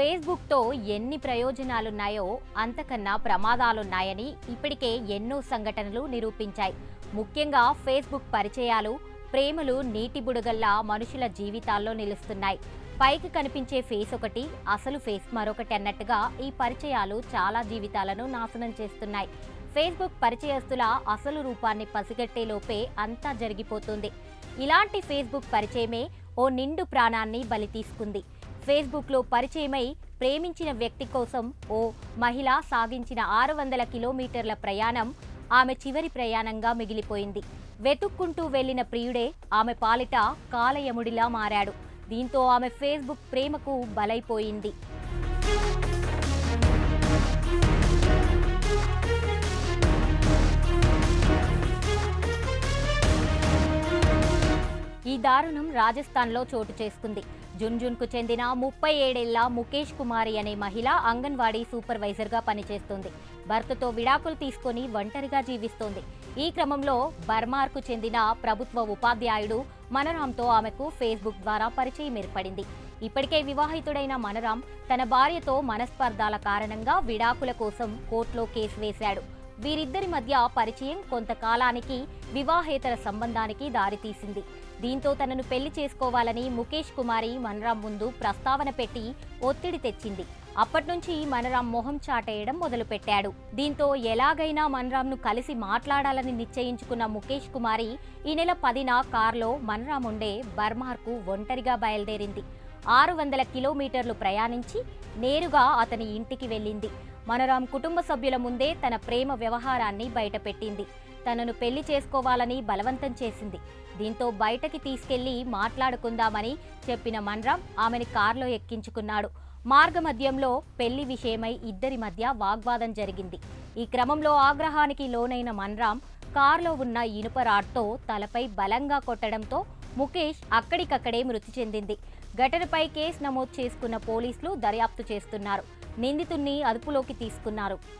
ఫేస్బుక్తో ఎన్ని ప్రయోజనాలున్నాయో అంతకన్నా ప్రమాదాలున్నాయని ఇప్పటికే ఎన్నో సంఘటనలు నిరూపించాయి. ముఖ్యంగా ఫేస్బుక్ పరిచయాలు ప్రేమలు నీటి బుడగల్లా మనుషుల జీవితాల్లో నిలుస్తున్నాయి. పైకి కనిపించే ఫేస్ ఒకటి అసలు ఫేస్ మరొకటి అన్నట్టుగా ఈ పరిచయాలు చాలా జీవితాలను నాశనం చేస్తున్నాయి. ఫేస్బుక్ పరిచయస్తుల అసలు రూపాన్ని పసిగట్టే లోపే అంతా జరిగిపోతుంది. ఇలాంటి ఫేస్బుక్ పరిచయమే ఓ నిండు ప్రాణాన్ని బలి తీసుకుంది. ఫేస్బుక్లో పరిచయమై ప్రేమించిన వ్యక్తి కోసం ఓ మహిళ సాగించిన ఆరు వందల కిలోమీటర్ల ప్రయాణం ఆమె చివరి ప్రయాణంగా మిగిలిపోయింది. వెతుక్కుంటూ వెళ్ళిన ప్రియుడే ఆమె పాలిట కాలయముడిలా మారాడు. దీంతో ఆమె ఫేస్బుక్ ప్రేమకు బలైపోయింది. ఈ దారుణం రాజస్థాన్లో చోటు చేసుకుంది. జున్జున్కు చెందిన ముప్పై ఏడేళ్ళ ముఖేష్ కుమారి అనే మహిళ అంగన్వాడీ సూపర్వైజర్గా పనిచేస్తుంది. భర్తతో విడాకులు తీసుకొని ఒంటరిగా జీవిస్తోంది. ఈ క్రమంలో బర్మార్కు చెందిన ప్రభుత్వ ఉపాధ్యాయుడు మనరామ్తో ఆమెకు ఫేస్బుక్ ద్వారా పరిచయం ఏర్పడింది. ఇప్పటికే వివాహితుడైన మనరామ్ తన భార్యతో మనస్పర్ధాల కారణంగా విడాకుల కోసం కోర్టులో కేసు వేశాడు. వీరిద్దరి మధ్య పరిచయం కొంతకాలానికి వివాహేతర సంబంధానికి దారితీసింది. దీంతో తనను పెళ్ళి చేసుకోవాలని ముఖేష్ కుమారి మనరాం ముందు ప్రస్తావన పెట్టి ఒత్తిడి తెచ్చింది. అప్పట్నుంచి మనరాం మొహం చాటేయడం మొదలుపెట్టాడు. దీంతో ఎలాగైనా మనరాంను కలిసి మాట్లాడాలని నిశ్చయించుకున్న ముఖేష్ కుమారి ఈ నెల పదిన కారులో మనరాం ఉండే బర్మార్కు ఒంటరిగా బయలుదేరింది. ఆరు వందల కిలోమీటర్లు ప్రయాణించి నేరుగా అతని ఇంటికి వెళ్ళింది. మనరాం కుటుంబ సభ్యుల ముందే తన ప్రేమ వ్యవహారాన్ని బయటపెట్టింది. తనను పెళ్ళి చేసుకోవాలని బలవంతం చేసింది. దీంతో బయటకి తీసుకెళ్ళి మాట్లాడుకుందామని చెప్పిన మన్రామ్ ఆమెని కారులో ఎక్కించుకున్నాడు. మార్గమధ్యంలో పెళ్ళి విషయమై ఇద్దరి మధ్య వాగ్వాదం జరిగింది. ఈ క్రమంలో ఆగ్రహానికి లోనైన మన్రామ్ కారులో ఉన్న ఇనుప రాడ్తో తలపై బలంగా కొట్టడంతో ముఖేష్ అక్కడికక్కడే మృతి చెందింది. ఘటనపై కేసు నమోదు చేసుకున్న పోలీసులు దర్యాప్తు చేస్తున్నారు. నిందితుణ్ణి అదుపులోకి తీసుకున్నారు.